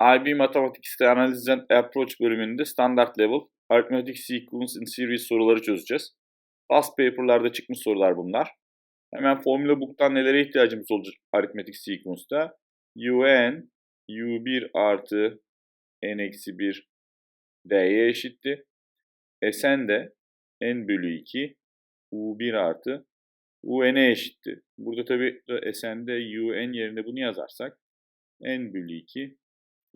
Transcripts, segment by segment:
IB Mathematics'te Analiz and Approach bölümünde Standard Level Arithmetic Sequence in Series soruları çözeceğiz. Past paper'larda çıkmış sorular bunlar. Hemen Formula Book'tan nelere ihtiyacımız olacak Arithmetic Sequence'da? UN, U1 artı N-1 D'ye eşitti. Sn de N bölü 2 U1 artı UN'e eşitti. Burada tabi Sn'de UN yerine bunu yazarsak N bölü 2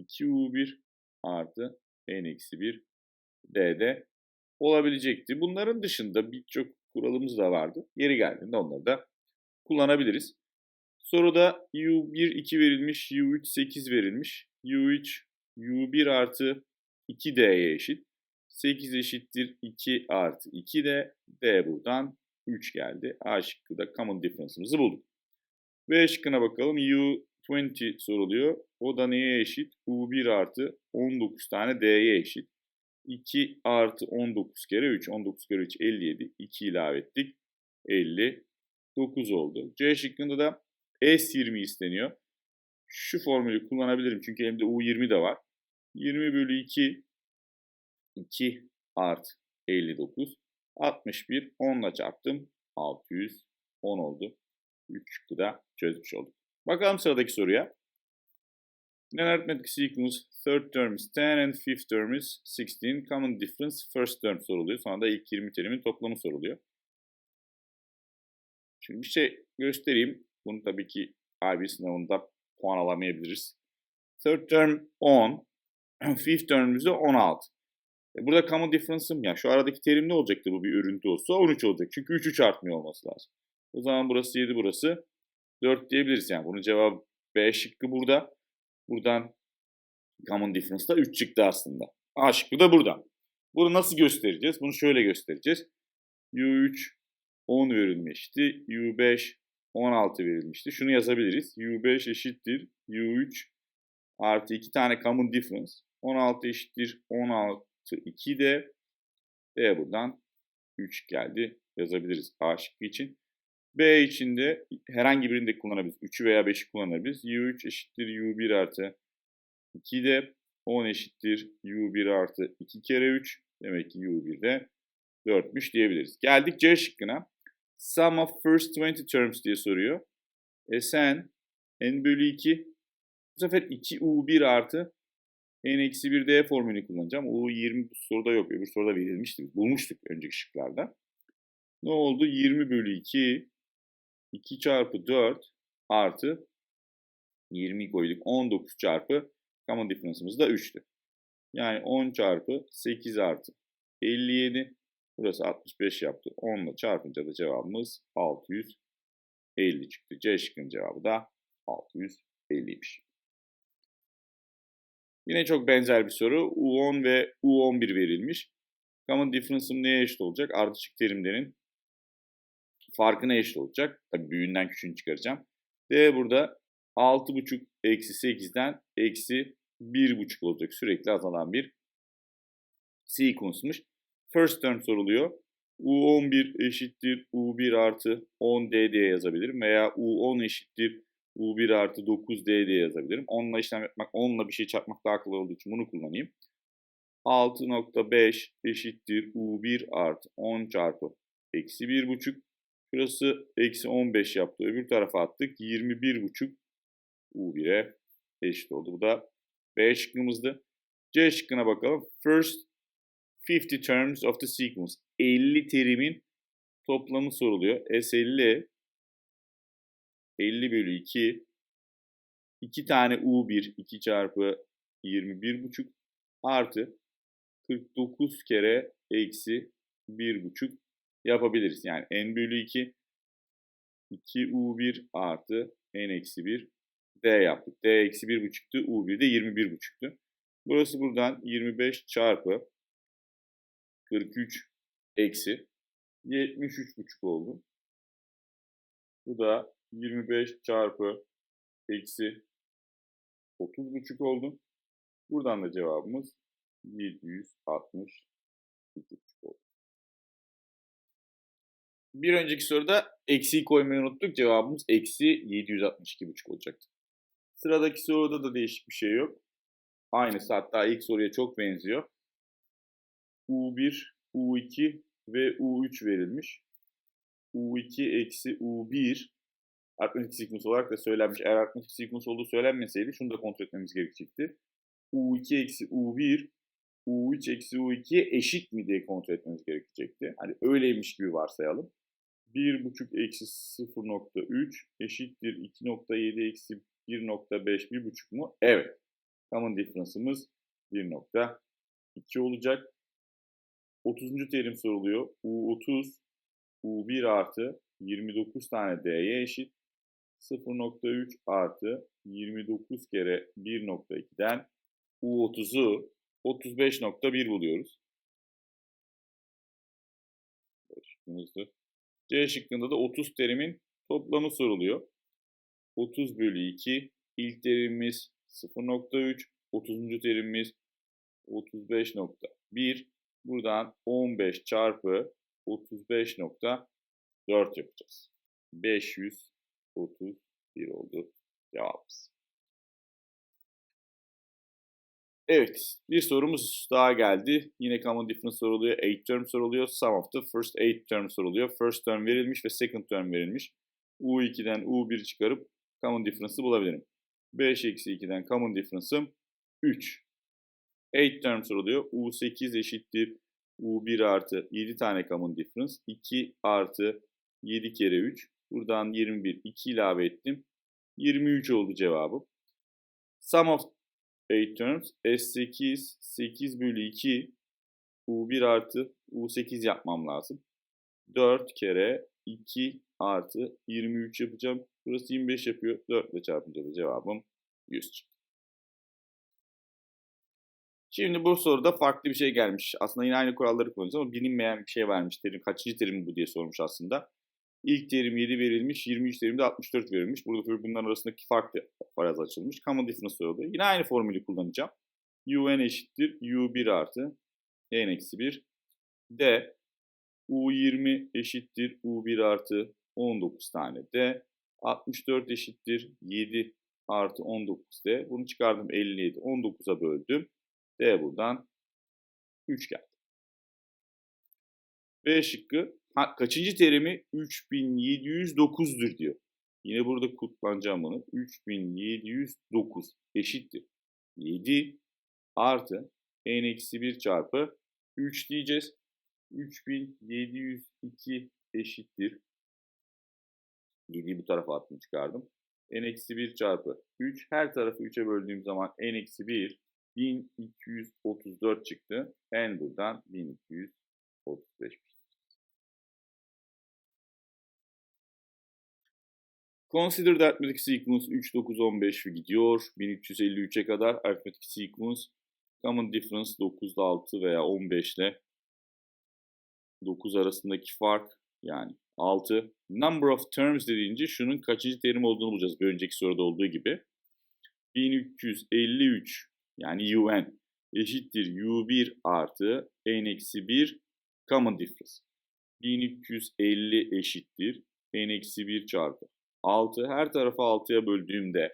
2U1 artı N-1 D'de olabilecekti. Bunların dışında birçok kuralımız da vardı. Yeri geldiğinde onları da kullanabiliriz. Soruda U1 2 verilmiş, U3 8 verilmiş. U3 U1 artı 2D'ye eşit. 8 eşittir 2 artı 2D. D buradan 3 geldi. A şıkkı common difference'ımızı bulduk. B şıkkına bakalım. U20 soruluyor. O da neye eşit? U1 artı 19 tane D'ye eşit. 2 artı 19 kere 3. 19 kere 3 57. 2 ilave ettik. 59 oldu. C şıkkında da S20 isteniyor. Şu formülü kullanabilirim çünkü elimde U20 de var. 20 bölü 2 2 artı 59 61 10 ile çarptım 610 oldu. 3 şıkkı da çözmüş olduk. Bakalım sıradaki soruya. An arithmetic sequence third term is 10 and fifth term is 16. Common difference first term soruluyor. Sonra da ilk 20 terimin toplamı soruluyor. Şimdi bir şey göstereyim. Bunu tabii ki IB sınavında puan alamayabiliriz. Third term 10, fifth term'ümüzde 16. E burada common difference'ım ya şu aradaki terim ne olacaktı bu bir örüntü olsa 13 olacak. Çünkü 3 3 artmıyor olması lazım. O zaman burası 7 burası 4 diyebiliriz yani. Bunun cevabı B şıkkı burada. Buradan common difference da 3 çıktı aslında. A şıkkı da buradan. Bunu nasıl göstereceğiz? Bunu şöyle göstereceğiz. U3 10 verilmişti. U5 16 verilmişti. Şunu yazabiliriz. U5 eşittir U3 artı 2 tane common difference. 16 eşittir 16 2 de D buradan 3 geldi yazabiliriz A şıkkı için. B için de herhangi birinde kullanabiliriz. 3'ü veya 5'i kullanabiliriz. U3 eşittir U1 artı 2 de 10 eşittir U1 artı 2 kere 3. Demek ki U1 de 4'müş diyebiliriz. Geldik C şıkkına. Sum of first 20 terms diye soruyor. E sen n bölü 2 bu sefer 2u1 artı n-1 d formülünü kullanacağım. u20 bu soruda yok. Öbür soruda verilmişti. Bulmuştuk önceki şıklarda. Ne oldu? 20 bölü 2 2 çarpı 4 artı 20 koyduk. 19 çarpı common difference'ımız da 3'tü. Yani 10 çarpı 8 artı 57 Burası 65 yaptı. 10 ile çarpınca da cevabımız 650 çıktı. C şıkkının cevabı da 650'ymiş. Yine çok benzer bir soru. U10 ve U11 verilmiş. Common difference'ım neye eşit olacak? Ardışık terimlerin farkına eşit olacak. Tabii büyüğünden küçüğünü çıkaracağım. D burada 6,5 eksi 8'den eksi 1,5 olacak. Sürekli azalan bir sequence'mış first term soruluyor. U11 eşittir U1 artı 10D diye yazabilirim. Veya U10 eşittir U1 artı 9D diye yazabilirim. Onunla işlem yapmak, onunla bir şey çarpmak daha kolay olduğu için bunu kullanayım. 6.5 eşittir U1 artı 10 çarpı eksi 1.5. Şurası eksi 15 yaptı. Öbür tarafa attık. 21.5 U1'e eşit oldu. Bu da B şıkkımızdı. C şıkkına bakalım. First 50 terms of the sequence. 50 terimin toplamı soruluyor. S50 50 bölü 2 2 tane U1 2 çarpı 21,5 artı 49 kere eksi 1,5 yapabiliriz. Yani n bölü 2 2U1 artı n eksi 1 D yaptık. D eksi 1,5'tü. U1 de 21,5'tü. Burası buradan 25 çarpı 43 eksi 73,5 oldu. Bu da 25 çarpı eksi 30,5 oldu. Buradan da cevabımız 760 oldu. Bir önceki soruda eksiyi koymayı unuttuk. Cevabımız eksi 762,5 olacaktı. Sıradaki soruda da değişik bir şey yok. Aynısı hatta ilk soruya çok benziyor. U1, U2 ve U3 verilmiş. U2 eksi U1 aritmetik sequence olarak da söylenmiş. Eğer aritmetik sequence olduğu söylenmeseydi şunu da kontrol etmemiz gerekecekti. U2 eksi U1 U3 eksi U2'ye eşit mi diye kontrol etmemiz gerekecekti. Hani öyleymiş gibi varsayalım. 1,5 eksi 0.3 eşittir 2.7 eksi 1.5 1.5 mu? Evet. Common difference'ımız 1.2 olacak. 30. terim soruluyor. U30 U1 artı 29 tane D'ye eşit. 0.3 artı 29 kere 1.2'den U30'u 35.1 buluyoruz. Şıkkımızdı. C şıkkında da 30 terimin toplamı soruluyor. 30 bölü 2. İlk terimimiz 0.3. 30. terimimiz 35.1. Buradan 15 çarpı 35.4 yapacağız. 531 oldu cevabımız. Evet, bir sorumuz daha geldi. Yine common difference soruluyor, 8 term soruluyor. Sum of the first 8 term soruluyor. First term verilmiş ve second term verilmiş. U2'den U1 çıkarıp common difference'ı bulabilirim. 5 eksi 2'den common difference'ım 3. 8 term soruluyor. U8 eşittir U1 artı 7 tane common difference. 2 artı 7 kere 3. Buradan 21, 2 ilave ettim. 23 oldu cevabım. Sum of 8 terms S8 8 bölü 2 U1 artı U8 yapmam lazım. 4 kere 2 artı 23 yapacağım. Burası 25 yapıyor. 4 ile çarpınca da cevabım 100 çıktı. Şimdi bu soruda farklı bir şey gelmiş. Aslında yine aynı kuralları kullanıyoruz ama bilinmeyen bir şey vermiş. Terim, kaçıncı terim bu diye sormuş aslında. İlk terim 7 verilmiş, 23 terimde 64 verilmiş. Burada bunların arasındaki fark faraz açılmış. Common difference soruldu. Yine aynı formülü kullanacağım. un eşittir u1 artı n eksi 1 d u20 eşittir u1 artı 19 tane d 64 eşittir 7 artı 19 d. Bunu çıkardım 57. 19'a böldüm. D buradan 3 geldi. B şıkkı ha, kaçıncı terimi 3709'dur diyor. Yine burada kullanacağım bunu. 3709 eşittir. 7 artı n eksi 1 çarpı 3 diyeceğiz. 3702 eşittir. 7'yi bu tarafa attım çıkardım. n eksi 1 çarpı 3. Her tarafı 3'e böldüğüm zaman n eksi 1 1234 çıktı. N buradan 1235. Consider the arithmetic sequence 3, 9, 15 gidiyor. 1353'e kadar arithmetic sequence common difference 9 ile 6 veya 15 ile 9 arasındaki fark yani 6. Number of terms dediğince şunun kaçıncı terim olduğunu bulacağız. Bir önceki soruda olduğu gibi. 1353 yani un eşittir u1 artı n eksi 1 common difference. 1350 eşittir n eksi 1 çarpı 6. Her tarafı 6'ya böldüğümde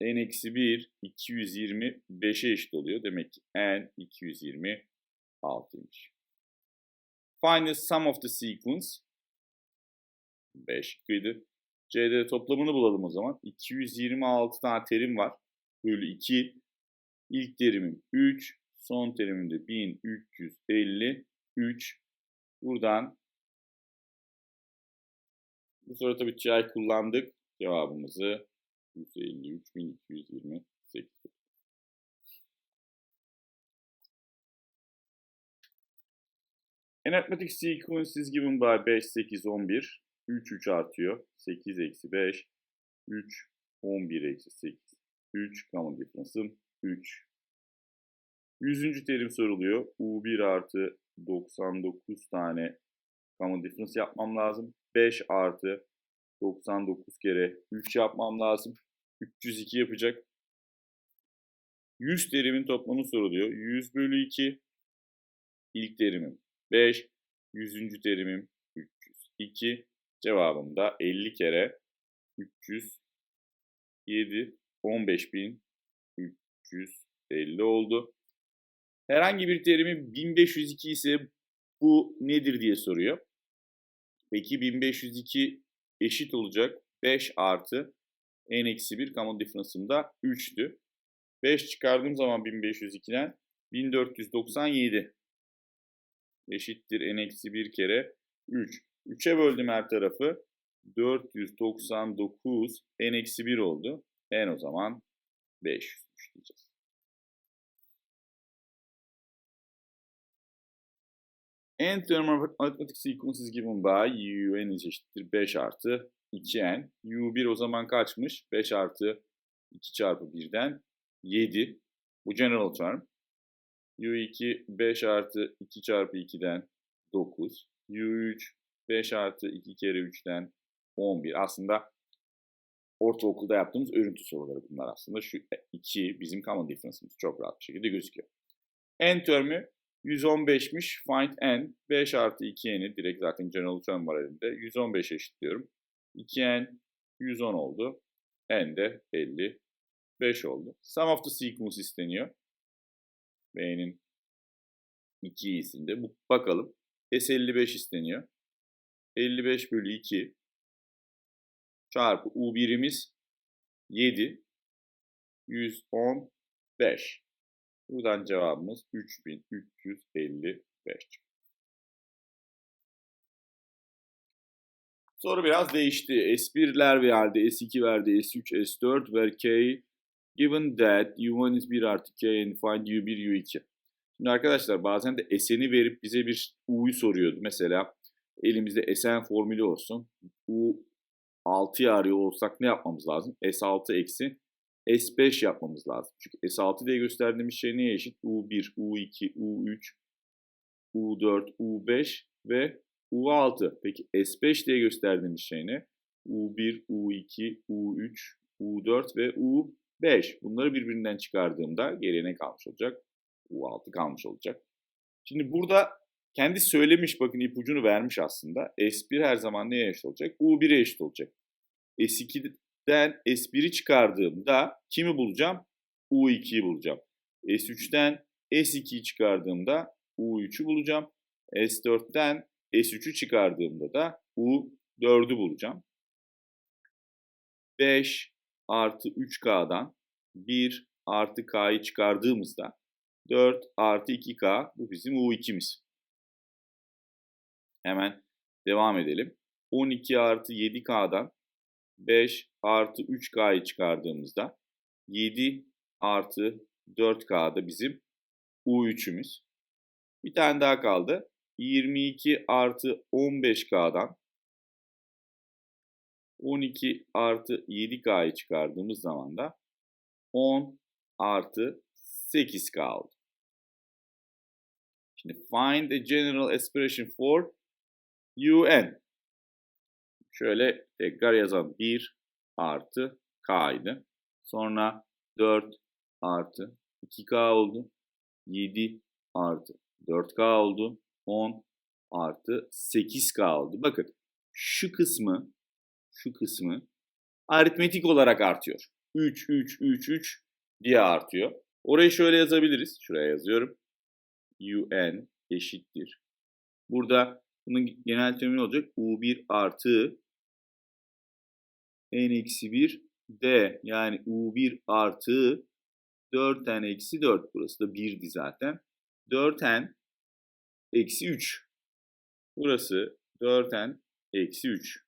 n eksi 1 220 5'e eşit oluyor. Demek ki n 226'ymış. Find the sum of the sequence. 5 kıydı. C'de toplamını bulalım o zaman. 226 tane terim var. Bölü 2. İlk terimim 3. Son terimim de 1353. Buradan bu soruda tabii çay kullandık. Cevabımızı 153.228. An arithmetic sequence is given by 5, 8, 11. 3, 3 artıyor. 8, eksi 5. 3, 11, eksi 8. 3, common difference'ım 3. 100. terim soruluyor. U1 artı 99 tane common difference yapmam lazım. 5 artı 99 kere 3 yapmam lazım. 302 yapacak. 100 terimin toplamı soruluyor. 100 bölü 2 ilk terimim 5. 100. terimim 302. Cevabım da 50 kere 307 15300 50 oldu. Herhangi bir terimi 1502 ise bu nedir diye soruyor. Peki 1502 eşit olacak 5 artı n eksi 1 common difference'ım da 3'tü. 5 çıkardığım zaman 1502'den 1497 eşittir n eksi 1 kere 3. 3'e böldüm her tarafı. 499 n eksi 1 oldu. n o zaman 500 diyeceğiz. N term of arithmetic sequence is given by u n eşittir 5 artı 2n. u1 o zaman kaçmış? 5 artı 2 çarpı 1'den 7. Bu general term. u2 5 artı 2 çarpı 2'den 9. u3 5 artı 2 kere 3'ten 11. Aslında ortaokulda yaptığımız örüntü soruları bunlar aslında. Şu 2 bizim common difference'ımız çok rahat bir şekilde gözüküyor. n termü 115'miş. Find n. 5 artı 2n'i direkt zaten general term var elimde. 115 eşitliyorum. 2n 110 oldu. n de 55 oldu. Sum of the sequence isteniyor. B'nin 2 iyisinde. Bu, bakalım. S55 isteniyor. 55 bölü 2 çarpı U1'imiz 7 115. Buradan cevabımız 3355. Soru biraz değişti. S1'ler verdi, S2 verdi, S3, S4 ver K. Given that U1 is 1 artı K and find U1, U2. Şimdi arkadaşlar bazen de S'ni verip bize bir U'yu soruyordu. Mesela elimizde Sn formülü olsun. U 6'yı arıyor olsak ne yapmamız lazım? S6 eksi S5 yapmamız lazım. Çünkü S6 diye gösterdiğimiz şey neye eşit? U1, U2, U3, U4, U5 ve U6. Peki S5 diye gösterdiğimiz şey ne? U1, U2, U3, U4 ve U5. Bunları birbirinden çıkardığımda geriye ne kalmış olacak? U6 kalmış olacak. Şimdi burada kendi söylemiş bakın ipucunu vermiş aslında. S1 her zaman neye eşit olacak? U1'e eşit olacak. S2'den S1'i çıkardığımda kimi bulacağım? U2'yi bulacağım. S3'ten S2'yi çıkardığımda U3'ü bulacağım. S4'ten S3'ü çıkardığımda da U4'ü bulacağım. 5 artı 3K'dan 1 artı K'yı çıkardığımızda 4 artı 2K bu bizim U2'miz. Hemen devam edelim. 12 artı 7K'dan 5 artı 3K'yı çıkardığımızda 7 artı 4K'da bizim U3'ümüz. Bir tane daha kaldı. 22 artı 15K'dan 12 artı 7K'yı çıkardığımız zaman da 10 artı 8K oldu. Şimdi find the general expression for un. Şöyle tekrar yazalım. 1 artı k'ydı. Sonra 4 artı 2k oldu. 7 artı 4k oldu. 10 artı 8k oldu. Bakın şu kısmı şu kısmı aritmetik olarak artıyor. 3, 3, 3, 3 diye artıyor. Orayı şöyle yazabiliriz. Şuraya yazıyorum. un eşittir. Burada bunun genel terimi olacak? U1 artı n eksi 1 d yani U1 artı 4n eksi 4. Burası da 1'di zaten. 4n eksi 3. Burası 4n eksi 3.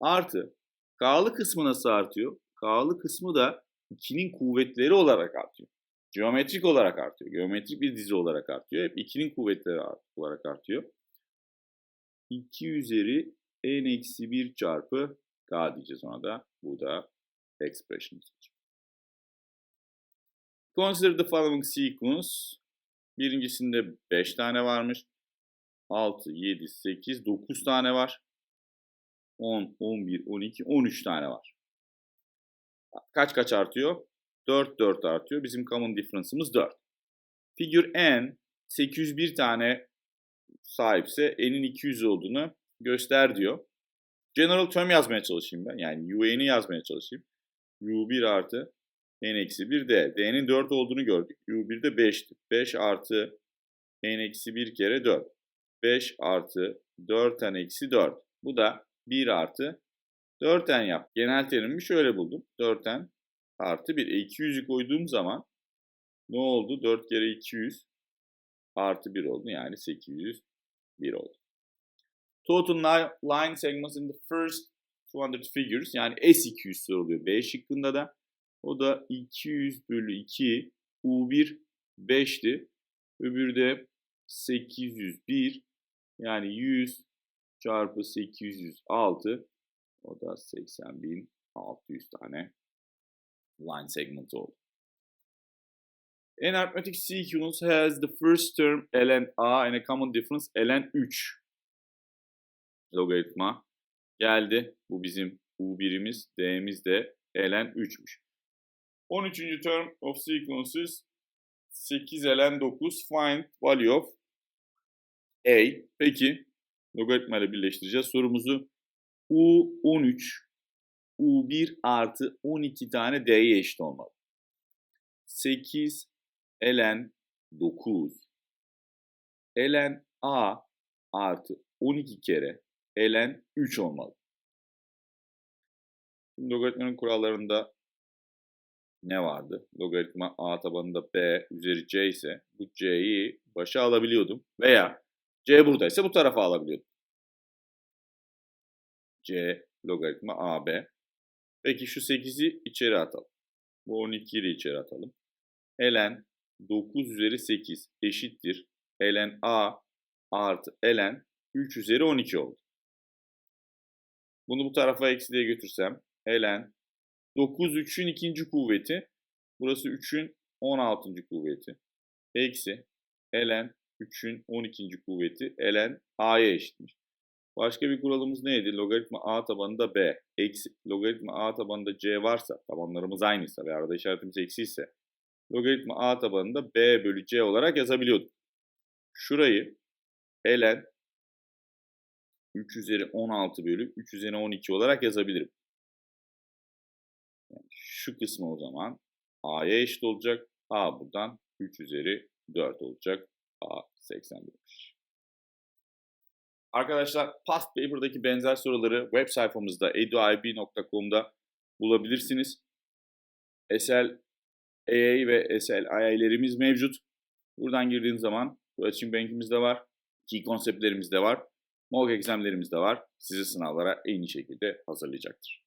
Artı K'lı kısmı nasıl artıyor? K'lı kısmı da 2'nin kuvvetleri olarak artıyor. Geometrik olarak artıyor. Geometrik bir dizi olarak artıyor. Hep 2'nin kuvvetleri olarak artıyor. 2 üzeri n eksi 1 çarpı k diyeceğiz ona da. Bu da expression. Consider the following sequence. Birincisinde 5 tane varmış. 6, 7, 8, 9 tane var. 10, 11, 12, 13 tane var. Kaç kaç artıyor? 4, 4 artıyor. Bizim common difference'ımız 4. Figure n 801 tane sahipse n'in 200 olduğunu göster diyor. General term yazmaya çalışayım ben. Yani UA'ni yazmaya çalışayım. U1 artı n eksi 1 d. d'nin 4 olduğunu gördük. u1 de 5'ti. 5 artı n eksi 1 kere 4. 5 artı 4n eksi 4. Bu da 1 artı 4n yap. Genel terimimi şöyle buldum. 4n artı 1. E 200'ü koyduğum zaman ne oldu? 4 kere 200 artı 1 oldu. Yani 801 oldu. Total li- line segments in the first 200 figures yani S200 soruluyor B şıkkında da. O da 200 bölü 2 U1 5'ti. Öbürü de 801 yani 100 çarpı 806 o da 80.600 tane line segment oldu. An arithmetic sequence has the first term ln a and a common difference ln 3 logaritma geldi. Bu bizim u1'imiz, d'miz de ln 3'müş. 13. term of sequences 8 ln 9 find value of a. Peki logaritma ile birleştireceğiz. Sorumuzu u13 u1 artı 12 tane d'ye eşit olmalı. 8 ln 9 ln a artı 12 kere ln 3 olmalı. Logaritmanın kurallarında ne vardı? Logaritma a tabanında b üzeri c ise bu c'yi başa alabiliyordum. Veya c buradaysa bu tarafa alabiliyordum. c logaritma ab. Peki şu 8'i içeri atalım. Bu 12'yi de içeri atalım. ln 9 üzeri 8 eşittir. ln a artı ln 3 üzeri 12 oldu. Bunu bu tarafa eksi götürsem ln 9 3'ün ikinci kuvveti. Burası 3'ün 16. kuvveti. Eksi ln 3'ün 12. kuvveti ln a'ya eşitmiş. Başka bir kuralımız neydi? Logaritma a tabanında b. Eksi, logaritma a tabanında c varsa, tabanlarımız aynıysa ve arada işaretimiz eksi ise logaritma a tabanında b bölü c olarak yazabiliyorduk. Şurayı ln 3 üzeri 16 bölü 3 üzeri 12 olarak yazabilirim. Yani şu kısmı o zaman a'ya eşit olacak. a buradan 3 üzeri 4 olacak. a 81'miş. Arkadaşlar past paper'daki benzer soruları web sayfamızda eduib.com'da bulabilirsiniz. SL AA ve SLI'lerimiz mevcut. Buradan girdiğiniz zaman Coaching Bank'imiz de var. Key konseptlerimiz de var. Mock examlerimiz de var. Sizi sınavlara en iyi şekilde hazırlayacaktır.